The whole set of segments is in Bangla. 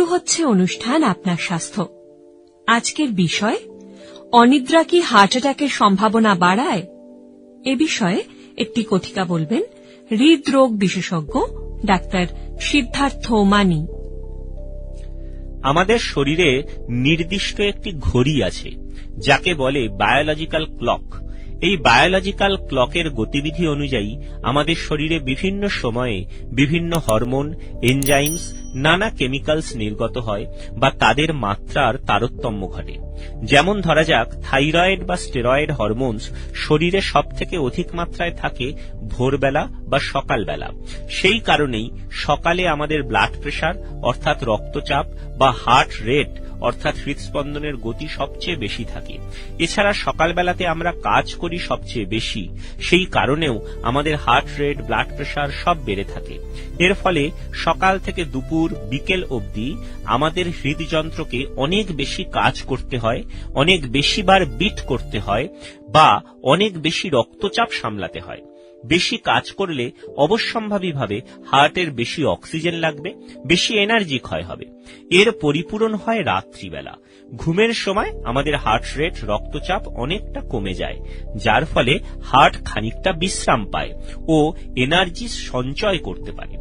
শুরু হচ্ছে অনুষ্ঠান আপনার স্বাস্থ্য। আজকের বিষয়, অনিদ্রা কি হার্ট অ্যাটাকের সম্ভাবনা বাড়ায়? এ বিষয়ে একটি কথিকা বলবেন হৃদরোগ বিশেষজ্ঞ ডাক্তার সিদ্ধার্থ মানি। আমাদের শরীরে নির্দিষ্ট একটি ঘড়ি আছে, যাকে বলে বায়োলজিক্যাল ক্লক। এই বায়োলজিক্যাল ক্লকের গতিবিধি অনুযায়ী আমাদের শরীরে বিভিন্ন সময়ে বিভিন্ন হরমোন, এনজাইমস নানা কেমিক্যালস নির্গত হয় বা তাদের মাত্রার তারতম্য ঘটে। যেমন ধরা যাক থাইরয়েড বা স্টেরয়েড হরমোনস শরীরে সব থেকে অধিক মাত্রায় থাকে ভোরবেলা বা সকালবেলা। সেই কারণেই সকালে আমাদের ব্লাড প্রেশার অর্থাৎ রক্তচাপ বা হার্ট রেট অর্থাৎ হৃদস্পন্দনের গতি সবচেয়ে বেশি থাকে। এছাড়া সকালবেলাতে আমরা কাজ করি সবচেয়ে বেশি। সেই কারণেও আমাদের হার্ট রেট ব্লাড প্রেশার সব বেড়ে থাকে। এর ফলে সকাল থেকে দুপুর বিকেল অবধি আমাদের হৃদযন্ত্রকে অনেক বেশি কাজ করতে হয়, অনেক বেশি বার বিট করতে হয় বা অনেক বেশি রক্তচাপ সামলাতে হয়। বেশি কাজ করলে অবশ্যম্ভাবীভাবে হার্টের বেশি অক্সিজেন লাগবে, বেশি এনার্জি ক্ষয় হবে। এর পরিপূরণ হয় রাত্রিবেলা। ঘুমের সময় আমাদের হার্ট রেট, রক্তচাপ অনেকটা কমে যায়, যার ফলে হার্ট খানিকটা বিশ্রাম পায় ও এনার্জি সঞ্চয় করতে পারে।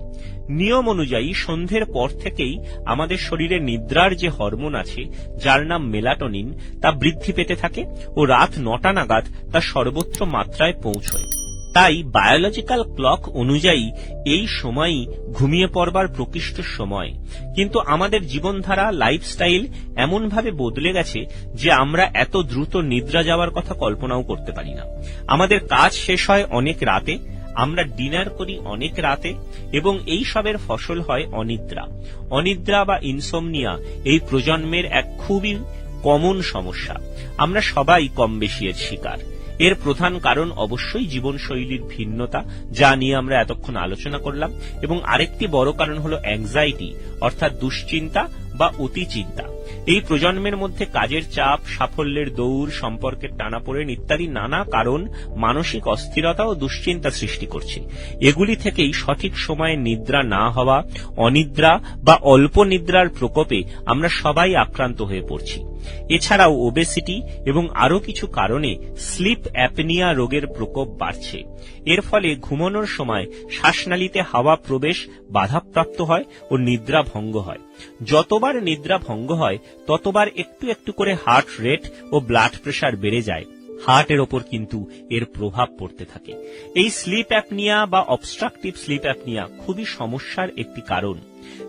নিয়ম অনুযায়ী সন্ধ্যের পর থেকেই আমাদের শরীরে নিদ্রার যে হরমোন আছে, যার নাম মেলাটোনিন, তা বৃদ্ধি পেতে থাকে ও রাত নটা নাগাদ তা সর্বোচ্চ মাত্রায় পৌঁছয়। তাই বায়োলজিক্যাল ক্লক অনুযায়ী এই সময়ই ঘুমিয়ে পড়বার প্রকৃষ্ট সময়। কিন্তু আমাদের জীবনধারা লাইফস্টাইল এমনভাবে বদলে গেছে যে আমরা এত দ্রুত নিদ্রা যাওয়ার কথা কল্পনাও করতে পারি না। আমাদের কাজ শেষ হয় অনেক রাতে, আমরা ডিনার করি অনেক রাতে এবং এই সবের ফসল হয় অনিদ্রা। অনিদ্রা বা ইনসোমনিয়া এই প্রজন্মের এক খুবই কমন সমস্যা। আমরা সবাই কম বেশি শিকার। এর প্রধান কারণ অবশ্যই জীবনশৈলীর ভিন্নতা, যা নিয়ে আমরা এতক্ষণ আলোচনা করলাম, এবং আরেকটি বড় কারণ হল অ্যাংজাইটি অর্থাৎ দুশ্চিন্তা বা অতি চিন্তা এই প্রজন্মের মধ্যে কাজের চাপ, সাফল্যের দৌড়, সম্পর্কের টানাপোড়েন ইত্যাদি নানা কারণ মানসিক অস্থিরতা ও দুশ্চিন্তা সৃষ্টি করছে। এগুলি থেকেই সঠিক সময়ে নিদ্রা না হওয়া, অনিদ্রা বা অল্প নিদ্রার প্রকোপে আমরা সবাই আক্রান্ত হয়ে পড়ছি। এছাড়াও ওবেসিটি এবং আরও কিছু কারণে স্লিপ অ্যাপনিয়া রোগের প্রকোপ বাড়ছে। এর ফলে ঘুমানোর সময় শ্বাসনালীতে হাওয়া প্রবেশ বাধাপ্রাপ্ত হয় ও নিদ্রা ভঙ্গ হয়। যতবার নিদ্রা ভঙ্গ হয়, ততবার একটু একটু করে হার্ট রেট ও ব্লাড প্রেশার বেড়ে যায়। হার্টের ওপর কিন্তু এর প্রভাব পড়তে থাকে। এই স্লিপ অ্যাপনিয়া বা অবস্ট্রাকটিভ স্লিপ অ্যাপনিয়া খুবই সমস্যার একটি কারণ।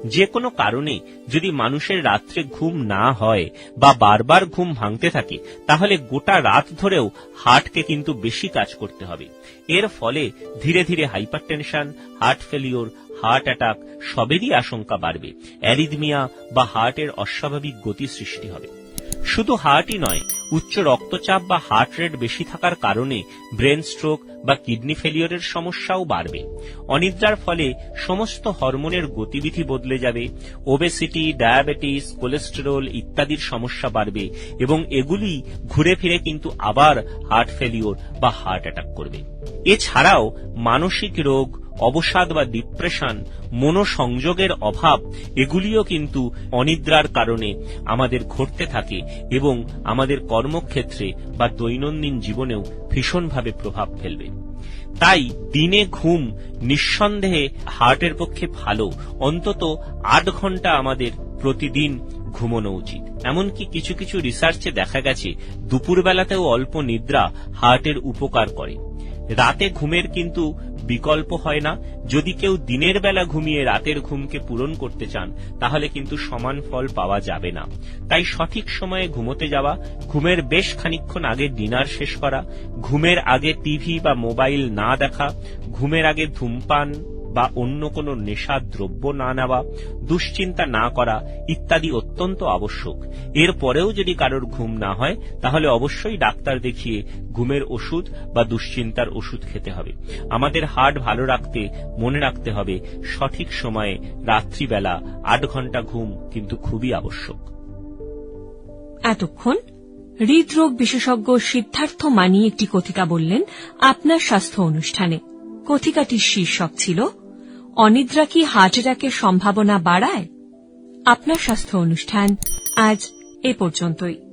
যে কোনো কারণে যদি মানুষের রাত্রে ঘুম না হয় বা বারবার ঘুম ভাঙতে থাকে, তাহলে গোটা রাত ধরেও হার্টকে কিন্তু বেশি কাজ করতে হবে। এর ফলে ধীরে ধীরে hypertension heart failure, heart attack সবেরই আশঙ্কা বাড়বে। অ্যারিদমিয়া বা হার্টের অস্বাভাবিক গতি সৃষ্টি হবে। শুধু হার্টই নয়, উচ্চ রক্তচাপ বা হার্ট রেট বেশি থাকার কারণে ব্রেন স্ট্রোক বা কিডনি ফেলিওরের সমস্যাও বাড়বে। অনিদ্রার ফলে সমস্ত হরমোনের গতিবিধি বদলে যাবে, ওবেসিটি, ডায়াবেটিস, কোলেস্টেরল ইত্যাদির সমস্যা বাড়বে এবং এগুলি ঘুরে ফিরে কিন্তু আবার হার্ট ফেলিওর বা হার্ট অ্যাটাক করবে। এছাড়াও মানসিক রোগ অবসাদ বা ডিপ্রেশন মনোসংযোগের অভাব, এগুলিও কিন্তু অনিদ্রার কারণে আমাদের ঘটতে থাকে এবং আমাদের কর্মক্ষেত্রে বা দৈনন্দিন জীবনেও ভীষণভাবে প্রভাব ফেলবে। তাই দিনে ঘুম নিঃসন্দেহে হার্টের পক্ষে ভালো। অন্তত আট ঘণ্টা আমাদের প্রতিদিন ঘুমানো উচিত। এমনকি কিছু কিছু রিসার্চে দেখা গেছে, দুপুরবেলাতেও অল্প নিদ্রা হার্টের উপকার করে। রাতে ঘুমের কিন্তু বিকল্প হয় না। যদি কেউ দিনের বেলা ঘুমিয়ে রাতের ঘুমকে পূরণ করতে চান, তাহলে কিন্তু সমান ফল পাওয়া যাবে না। তাই সঠিক সময়ে ঘুমোতে যাওয়া, ঘুমের বেশ খানিক্ষণ আগে ডিনার শেষ করা, ঘুমের আগে টিভি বা মোবাইল না দেখা, ঘুমের আগে ধূমপান বা অন্য কোনো নেশার দ্রব্য না নেওয়া, দুশ্চিন্তা না করা ইত্যাদি অত্যন্ত আবশ্যক। এর পরেও যদি কারোর ঘুম না হয়, তাহলে অবশ্যই ডাক্তার দেখিয়ে ঘুমের ওষুধ বা দুশ্চিন্তার ওষুধ খেতে হবে। আমাদের হার্ট ভালো রাখতে, মনে রাখতে হবে, সঠিক সময়ে রাত্রিবেলা আট ঘণ্টা ঘুম কিন্তু খুবই আবশ্যক। এতক্ষণ হৃদরোগ বিশেষজ্ঞ সিদ্ধার্থ মানি একটি কথিকা বললেন আপনার স্বাস্থ্য অনুষ্ঠানে। কথিকাটির শীর্ষক ছিল অনিদ্রা কি হার্ট অ্যাটাকের সম্ভাবনা বাড়ায়? আপনার স্বাস্থ্য অনুষ্ঠান আজ এ পর্যন্তই।